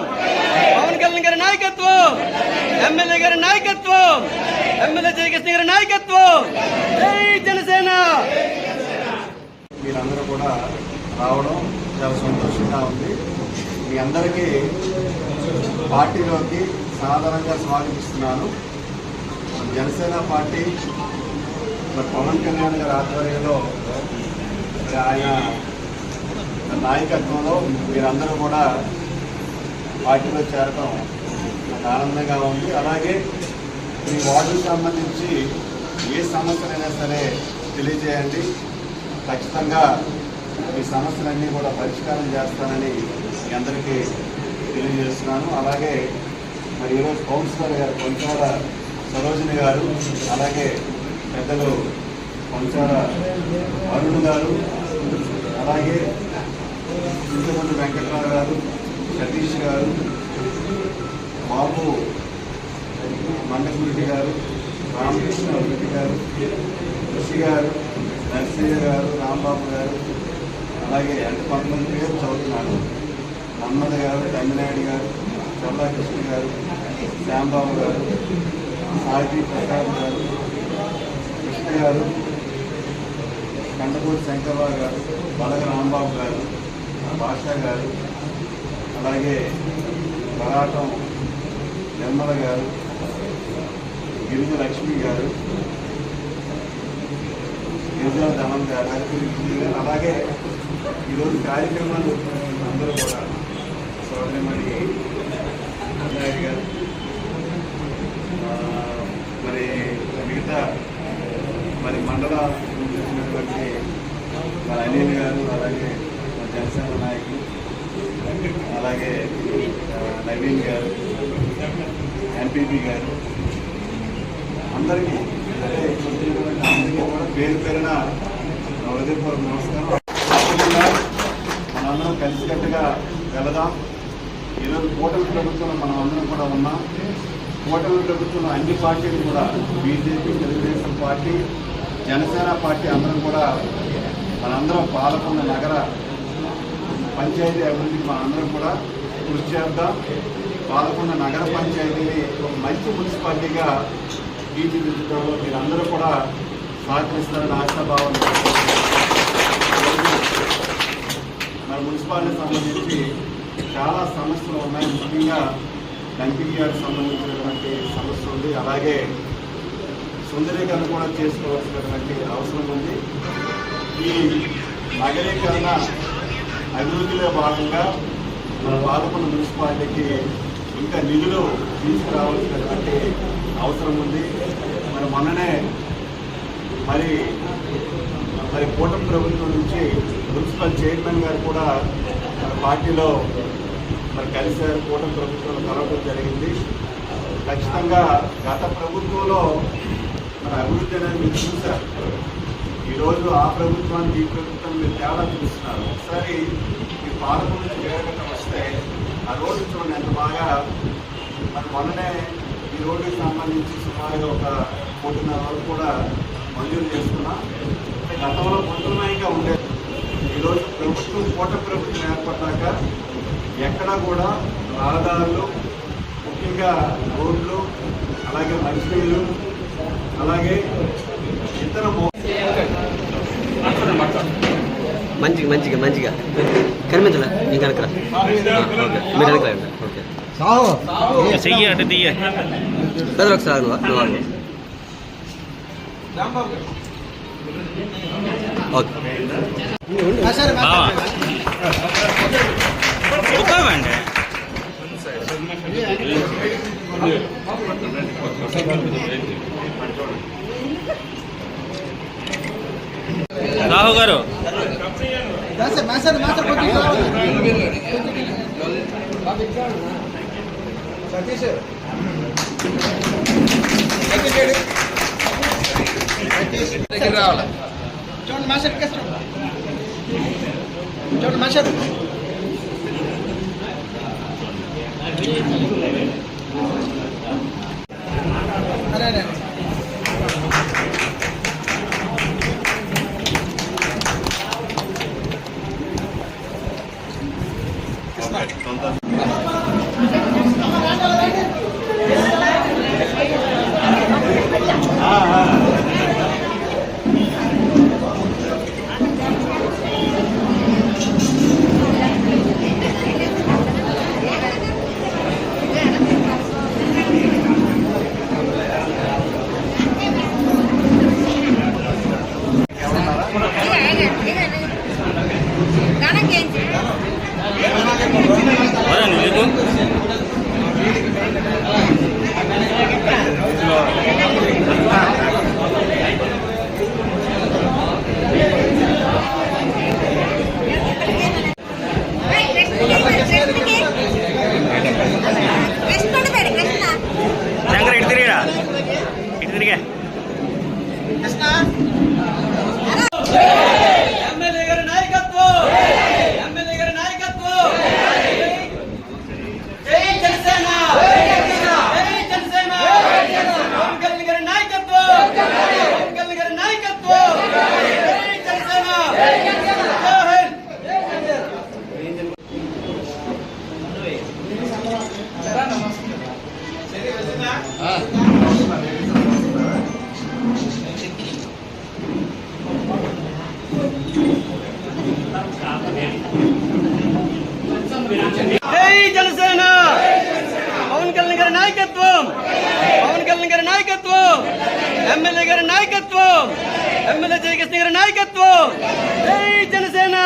పవన్ కళ్యాణ్ గారి నాయకత్వం. ఎమ్మెల్యే గారి నాయకత్వం. ఎమ్మెల్యే జయకృష్ణ గారి నాయకత్వం. జై జనసేన. మీరందరూ కూడా రావడం చాలా సంతోషంగా ఉంది. మీ అందరికీ పార్టీలోకి సాధారణంగా స్వాగతిస్తున్నాను. జనసేన పార్టీ మరి పవన్ కళ్యాణ్ గారి ఆధ్వర్యంలో ఆయన నాయకత్వంలో మీరందరూ కూడా పార్టీలో చేరటం నాకు ఆనందంగా ఉంది. అలాగే మీ వార్డుకు సంబంధించి ఏ సమస్యలైనా సరే తెలియజేయండి. ఖచ్చితంగా మీ సమస్యలన్నీ కూడా పరిష్కారం చేస్తానని మీ అందరికీ తెలియజేస్తున్నాను. అలాగే మరి ఈరోజు కౌన్సిలర్ గారు కొంచాల సరోజిని గారు అలాగే పెద్దలు కొంచాల అరుణ్ గారు అలాగే చింతమంది వెంకట్రావు గారు సతీష్ గారు బాబు మండపూరి గారు రామకృష్ణ రెడ్డి గారు ఋషి గారు నరసింహ గారు రాంబాబు గారు అలాగే అంటే పంతొమ్మిది పేరు చదువుతున్నాను మన్మథ గారు తమిళనాయుడు గారు చోళకృష్ణ గారు శ్యాంబాబు గారు సాయి ప్రసాద్ గారు కృష్ణ గారు కండపూరి శంకర్రావు గారు బలగ రాంబాబు గారు భాషా గారు అలాగే మరాటం నిర్మల గారు గిరిజ లక్ష్మి గారు గిరిజన ధనం గారు గారు అలాగే ఈరోజు కార్యక్రమాలు అందరూ కూడా సోదరిమణి అన్నయ్య గారు మరి మిగతా మరి మండల నుంచి వచ్చినటువంటి మరి అనిల్ గారు అలాగే జనసేన నాయకులు అలాగే నవీన్ గారు ఎంపీపీ గారు అందరికీ అంటే అందరికీ కూడా పేరు పేరున హృదయపూర్వక నమస్కారం. మనందరం కలిసికట్టుగా వెళదాం. ఈరోజు కూటమి ప్రభుత్వంలో మనం అందరం కూడా ఉన్నాం. కూటమి ప్రభుత్వంలో అన్ని పార్టీలు కూడా BJP Telugu Desam party Janasena party అందరం కూడా మనందరం పాల్గొన్న నగర పంచాయతీ అభివృద్ధికి మనందరం కూడా కృషి చేద్దాం. పాలకొండ నగర పంచాయతీని ఒక మంచి మున్సిపాలిటీగా తీర్చిదిద్దడంలో మీరందరూ కూడా సహకరిస్తారని ఆశాభావం. మన మున్సిపాలిటీకి సంబంధించి చాలా సమస్యలు ఉన్నాయి. ముఖ్యంగా డంపింగ్ సంబంధించినటువంటి సమస్య ఉంది. అలాగే సుందరీకరణ కూడా చేసుకోవాల్సినటువంటి అవసరం ఉంది. ఈ నగరీకరణ అభివృద్ధిలో భాగంగా మన పాలకొండ మున్సిపాలిటీకి ఇంకా నిధులు తీసుకురావాల్సినటువంటి అవసరం ఉంది. మరి మొన్ననే మరి మరి కూటమి ప్రభుత్వం నుంచి మున్సిపల్ చైర్మన్ గారు కూడా మన పార్టీలో మరి కలిసారు కూటమి ప్రభుత్వం కలవడం జరిగింది. ఖచ్చితంగా గత ప్రభుత్వంలో మన అభివృద్ధి అనేది మీరు చూశారు. ఈరోజు ఆ ప్రభుత్వానికి ఈ ప్రభుత్వం మీరు తేడా చూస్తున్నారు. ఒకసారి ఈ పాలకుల నుంచి వస్తే ఆ రోడ్డు చూడండి ఎంత బాగా మరి మొన్ననే ఈ రోడ్డుకి సంబంధించి సుమారుగా ఒక కోటిన్నర వరకు కూడా మంజూరు చేసుకున్నాం. గతంలో కొంతమయంగా ఉండేది. ఈరోజు ప్రభుత్వం కోట ప్రభుత్వం ఏర్పడ్డాక ఎక్కడా కూడా రహదారులు ముఖ్యంగా రోడ్లు అలాగే మంచినీళ్ళు అలాగే ఇతర మంచిగా మంచిగా మంచిగా కనిపించలే నీకు వెనకరా ఓకే మీరు వెనకరా ఓకే చెయ్యి అటు తీయ పెద్ద ఒకసారి నువ్వు నువ్వు ఆగు. ఓకే బావా రాహు గారు. చూడండి మాస్టర్ చూడండి మాస్టర్ అరే అరే. గారి నాయకత్వం. ఎమ్మెల్యే జయకృష్ణ గారి నాయకత్వం. జై జనసేన.